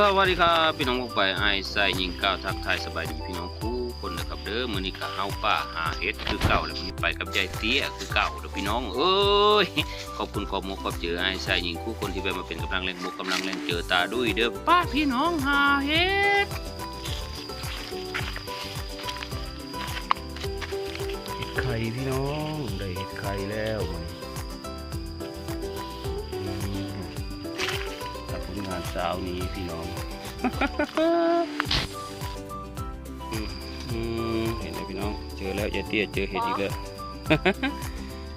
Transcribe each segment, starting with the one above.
สวัสดีครับพี่น้องพวกไปไอายใส่ยิงก้าวทักทายสบายดีพี่น้องคู่คนนะครับเด้อมื้อนี้ก็เฮาป้าหาเฮ็ดคือเก่าแล้วมื้อนี้ไปกับยายเตี้ยคือเก่าเด้อพี่น้องเอ้ยขอบคุณขอบมกขอบเจอไอายใส่ยิงคู่คนที่ไปมาเป็นกำลังแรงบกกำลังแรงเจอตาด้วยเด้อป้าพี่น้องหาเฮ็ดเฮ็ดไข่พี่น้องได้เฮ็ดไข่แล้วมื้อนี้ ช้านี้พี่น้องอืมอืมเห็นไหมพี่น้อง เจอแล้วยายเตี้ยเจอเห็ดอีกแล้ว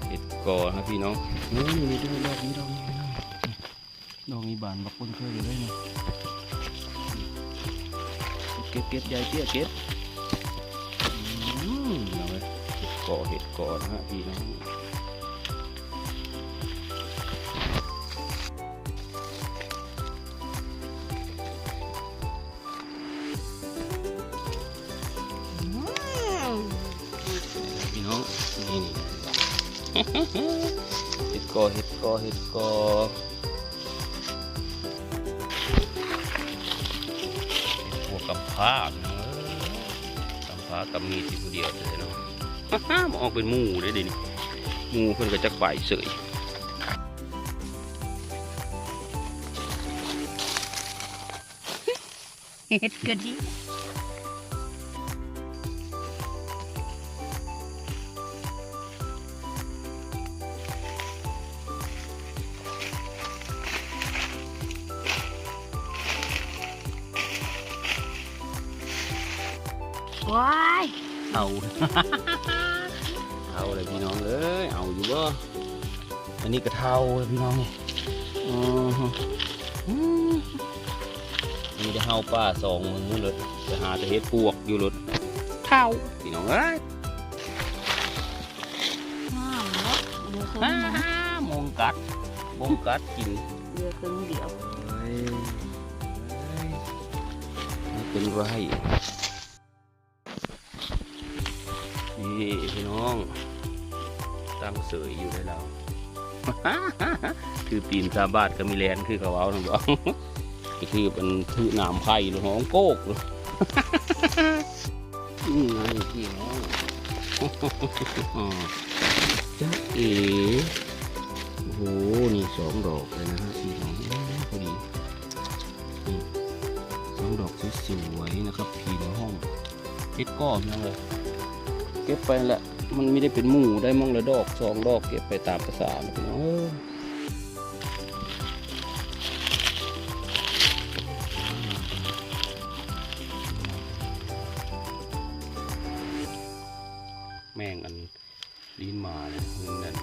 เห็ดกอครับพี่น้องนี่นี่ดูดอกนี้ดอกนี้พี่น้องดอกนี้บานบักคนเคยเลยเนี่ยเก็บเก็บยายเตี้ยเก็บอืมเอาไว้เห็ดกอเห็ดกอนะฮะพี่น้อง เห็ดกอเห็ดกอเห็ดกอพวกกำพร้ากำพร้ากำมีดที่ผู้เดียวเลยเนาะมาออกเป็นหมูได้ดินี่หมูเพิ่นก็จักใบเสยเฮ็ดก็ดี ว้ายเอา เอาเลยพี่น้องเอ้ยเอาอยู่บ่อันนี้กระเทาเลยพี่น้องนี่อือฮึอืมอันนี้จะเฮาป้าสองมือเลยจะหาแต่เฮ็ดปวกอยู่รถเท่าพี่น้องเอ้ยงามเนาะเหลือครึ่งฮ่านะฮ่ามงกัดมงกัดกินเหลือครึ่งเดียวเฮ้ยเฮ้ยไม่เป็นไร องตั้งเสยอยู่ได้แล้วคือปีนซาบาดก็มีแลนคือเขาเอานะบอกนี่คือเป็นถือหนามไผ่หรือของโกกเลยอืมนี่พี่น้องจ๊ะเอ๋โอ้โห นี่สองดอกเลยนะฮะพี่น้องพอดีนี่สองดอกสวยๆนะครับพี่น้องเก็บก้อนยังเลย เก็บไปแหละ มันไม่ได้เป็นหมู่ได้มั่งละดอกสองดอกเก็บไปตามภาษานะพี่น้องแม่งอันลิ้นมาเนี่ยเงินนั่น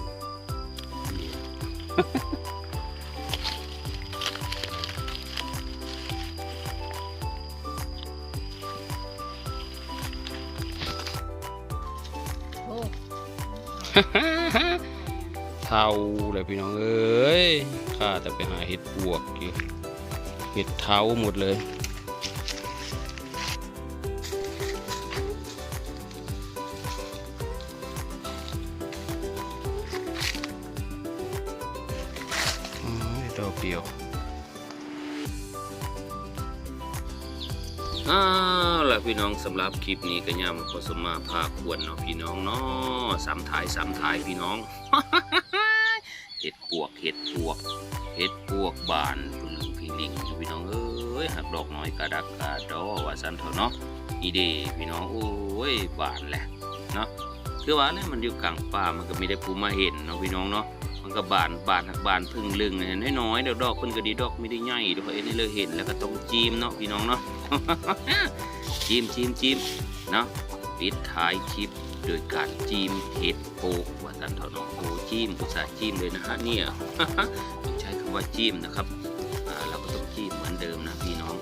นี่ย เท่าเลยพี่น้องเอ้ยข้าแต่ไปหาเห็ดปวกอยู่เห็ดเท้าหมดเลยอดอกเดียวอ้า ล่ะพี่น้องสำหรับคลิปนี้ก็ย่ำพอสมมาภาคควรเนาะพี่น้องเนาะสามถ่ายสามถ่ายพี่น้องเห็ดปวกเห็ดปวกเห็ดปวกบานพึ่งพี่ลิงพี่น้องเอ้ยหักดอกน้อยกระดักกระดอว่าสันเถอะเนาะอีเดพี่น้องโอ้ยบานแหละเนาะคือว่าเนี่ยมันอยู่กลางป่ามันก็ไม่ได้ผู้มาเห็นเนาะพี่น้องเนาะมันก็บานบานหักบานพึ่งลึงเนี่ยน้อยๆเดี๋ยวดอกเพิ่นก็ดีดอกไม่ได้ใหญ่ดี๋ยวเอ็นนี่เลยเห็นแล้วก็ต้องจีมเนาะพี่น้องเนาะ จีมจีมจีมเนาะปิดท้ายคลิปโดยการจีมเห็ดโปกว่าตันเถาน้องโอ้จีมอุตส่าห์จีมเลยนะฮะเนี่ยต้องใช้คำว่าจีมนะครับเราก็ต้องจีมเหมือนเดิมนะพี่น้อง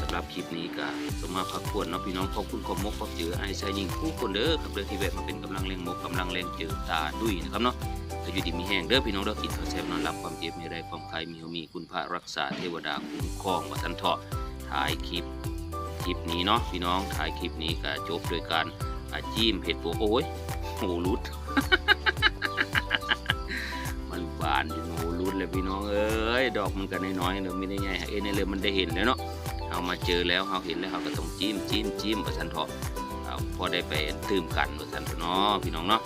สำหรับคลิปนี้ก็สมมาพักควรเนาะพี่น้องขอบคุณขอบมกขอบเจอไอ้ชายยิงคู่คนเด้อครับเด้อที่แวะมาเป็นกำลังแรงมกกำลังแรงเจอตาดุยนะครับเนาะก็อยู่ดีมีแห้งเด้อพี่น้องเด้อกินข้าวแซ่บนอนหลับความเจ็บมีไรความใครมีเฮามีคุณพระรักษาเทวดาคุ้มครองว่าท่านเถาะถ่ายคลิป คลิปนี้เนาะพี่น้องถ่ายคลิปนี้ก็จบโดยการอาจิ้มเผ็ดโปโอ้ยโหรุด มันบานอยู่โหรุดเลยพี่น้องเอ้ยดอกมันก็น้อยๆเนาะไม่ได้ใหญ่เอ้ยในเรือมันได้เห็นแล้วเนาะเอามาเจอแล้วเราเห็นแล้วเราก็ต้องจิ้มจิ้มจิ้มประชันเถอเอาพอได้ไปตื่มกันประชันเถอเนาะพี่น้องเนาะ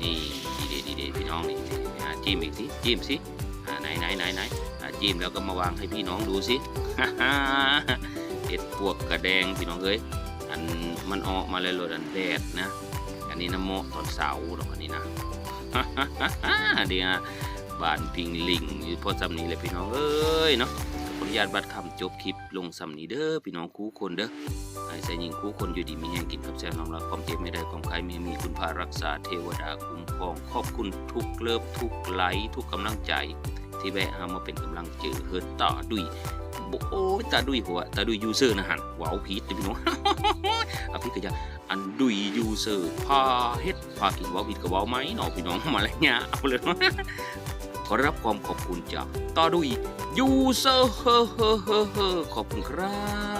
นี่ดีเดดีเดพี่น้องนี่จิ้มอีกสิจิ้มสิไหนไหนไหนไหนจิ้มแล้วก็มาวางให้พี่น้องดูสิ เห็ดปวกกระแดงพี่น้องเอ้ยอันมันออกมาเลยโลดอันแดดนะ อันนี้น้ำโมะตอนเสาร์ดอกอันนี้นะเดี๋ยวบานพิงลิงอยู่พอสำนี้เลยพี่น้องเอ้ยเนาะขออนุญาตบัดคำจบคลิปลงสำนี้เด้อพี่น้องคู่คนเด้อให้ใส่ยิงคู่คนอยู่ดีมีแห่งกินกับแซ่น้องรักความเจ็บไม่ได้ความใครไม่มีคุณพารักษาเทวดาคุ้มครองขอบคุณทุกเลิฟทุกไลค์ทุกกำลังใจ ที่แวะเอามาเป็นกำลังเจอเฮิร์ตต่อดุย โบโอ้ยตาดุยหัวตาดุยยูเซอร์นะหันว้าวพีทพี่น้องอภิกยาอันดุยยูเซอร์พาเฮ็ดพากินว้าวพีทกับว้าวไหมเนาะพี่น้องมาแล้วเนี่ยเอาเลยขอรับความขอบคุณจากตาดุยยูเซอร์เฮอเฮอเฮ้เฮอขอบคุณครับ